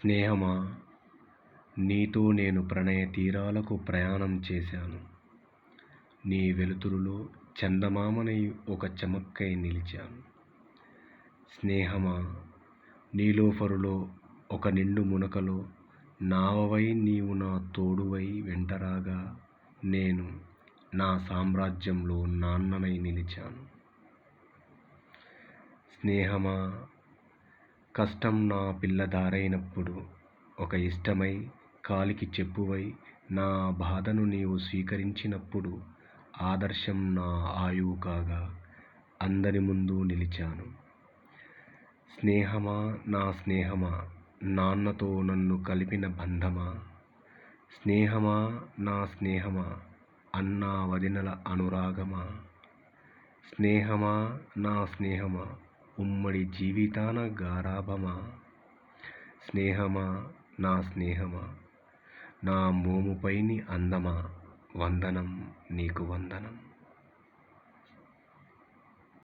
స్నేహమా? నీతో నేను ప్రణయ తీరాలకు ప్రయాణం చేశాను. నీ వెలుతురులో చందమామనై ఒక చమక్కై నిలిచాను. స్నేహమా? నీలోఫరులో ఒక నిండు మునకలో నావవై నీవు నా తోడువై వెంటరాగా నేను నా సామ్రాజ్యంలో నాన్ననై నిలిచాను. స్నేహమా? కష్టం నా పిల్లదారైనప్పుడు ఒక ఇష్టమై కాలికి చెప్పువై నా బాధను నీవు స్వీకరించినప్పుడు ఆదర్శం నా ఆయువు కాగా అందరి ముందు నిలిచాను. స్నేహమా నా స్నేహమా? నాన్నతో నన్ను కలిపిన బంధమా? స్నేహమా నా స్నేహమా? అన్నా వదినల అనురాగమా? స్నేహమా నా స్నేహమా? ఉమ్మడి జీవితాన గారాభమా? స్నేహమా? నా స్నేహమా? నా మోముపైని అందమా? వందనం నీకు వందనం.